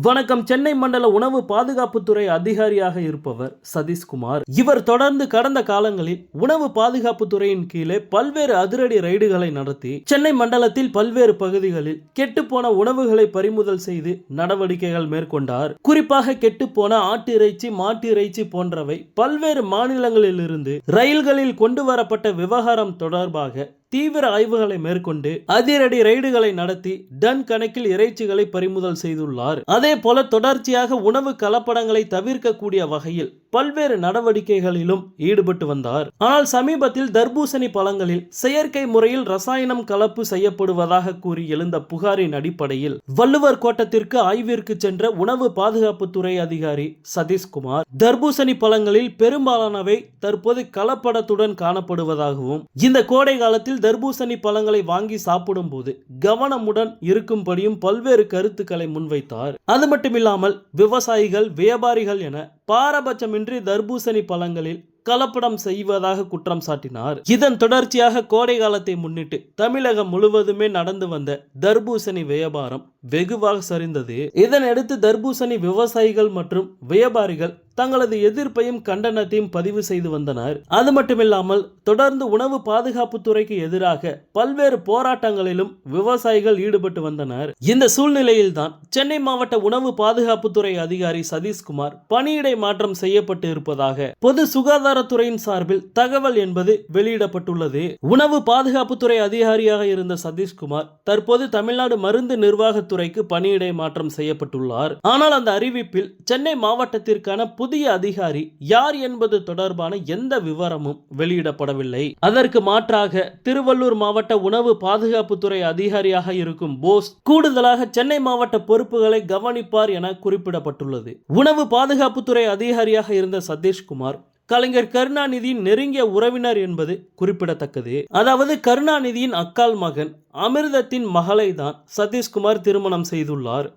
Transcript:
வணக்கம். சென்னை மண்டல உணவு பாதுகாப்புத்துறை அதிகாரியாக இருப்பவர் சதீஷ்குமார். இவர் தொடர்ந்து கடந்த காலங்களில் உணவு பாதுகாப்புத்துறையின் கீழே பல்வேறு அதிரடி ரைடுகளை நடத்தி சென்னை மண்டலத்தில் பல்வேறு பகுதிகளில் கெட்டுப்போன உணவுகளை பறிமுதல் செய்து நடவடிக்கைகள் மேற்கொண்டார். குறிப்பாக கெட்டுப்போன ஆட்டு இறைச்சி மாட்டு இறைச்சி போன்றவை பல்வேறு மாநிலங்களிலிருந்து ரயில்களில் கொண்டு வரப்பட்ட விவகாரம் தொடர்பாக தீவிர ஆய்வுகளை மேற்கொண்டு அதிரடி ரைடுகளை நடத்தி டன் கணக்கில் இறைச்சிகளை பறிமுதல் செய்துள்ளார். அதே போல தொடர்ச்சியாக உணவு கலப்படங்களை தவிர்க்கக்கூடிய வகையில் பல்வேறு நடவடிக்கைகளிலும் ஈடுபட்டு வந்தார். ஆனால் சமீபத்தில் தர்பூசணி பழங்களில் செயற்கை முறையில் ரசாயனம் கலப்பு செய்யப்படுவதாக கூறி எழுந்த புகாரின் அடிப்படையில் வள்ளுவர் கோட்டத்திற்கு ஆய்விற்கு சென்ற உணவு பாதுகாப்புத்துறை அதிகாரி சதீஷ்குமார் தர்பூசணி பழங்களில் பெரும்பாலானவை தற்போது கலப்படத்துடன் காணப்படுவதாகவும் இந்த கோடை காலத்தில் தர்பூசணி பழங்களை வாங்கி சாப்பிடும் போது கவனமுடன் இருக்கும்படியும் பல்வேறு கருத்துக்களை முன்வைத்தார். அது மட்டுமில்லாமல் விவசாயிகள் வியாபாரிகள் என பாரபட்சமின்றி தர்பூசணி பழங்களில் கலப்படம் செய்வதாக குற்றம் சாட்டினார். இதன் தொடர்ச்சியாக கோடை காலத்தை முன்னிட்டு தமிழகம் முழுவதுமே நடந்து வந்த தர்பூசணி வியாபாரம் வெகுவாக சரிந்தது. இதனையடுத்து தர்பூசணி விவசாயிகள் மற்றும் வியாபாரிகள் தங்களது எதிர்ப்பையும் கண்டனத்தையும் பதிவு செய்து வந்தனர். அது மட்டுமில்லாமல் தொடர்ந்து உணவு பாதுகாப்பு துறைக்கு எதிராக பல்வேறு போராட்டங்களிலும் விவசாயிகள் ஈடுபட்டு வந்தனர். இந்த சூழ்நிலையில்தான் சென்னை மாவட்ட உணவு பாதுகாப்புத்துறை அதிகாரி சதீஷ்குமார் பணியிடை மாற்றம் செய்யப்பட்டு இருப்பதாக பொது சுகாதாரத்துறையின் சார்பில் தகவல் என்பது வெளியிடப்பட்டுள்ளது. உணவு பாதுகாப்புத்துறை அதிகாரியாக இருந்த சதீஷ்குமார் தற்போது தமிழ்நாடு மருந்து நிர்வாகத்துறைக்கு பணியிடை மாற்றம் செய்யப்பட்டுள்ளார். ஆனால் அந்த அறிவிப்பில் சென்னை மாவட்டத்திற்கான புதிய அதிகாரி யார் என்பது தொடர்பான எந்த விவரமும் வெளியிடப்படவில்லை. அதற்கு மாற்றாக திருவள்ளூர் மாவட்ட உணவு பாதுகாப்புத்துறை அதிகாரியாக இருக்கும் போஸ் கூடுதலாக சென்னை மாவட்ட பொறுப்புகளை கவனிப்பார் என குறிப்பிடப்பட்டுள்ளது. உணவு பாதுகாப்புத்துறை அதிகாரியாக இருந்த சதீஷ்குமார் கலைஞர் கருணாநிதியின் நெருங்கிய உறவினர் என்பது குறிப்பிடத்தக்கது. அதாவது கருணாநிதியின் அக்கால் மகன் அமிர்தத்தின் மகளை தான் சதீஷ்குமார் திருமணம் செய்துள்ளார்.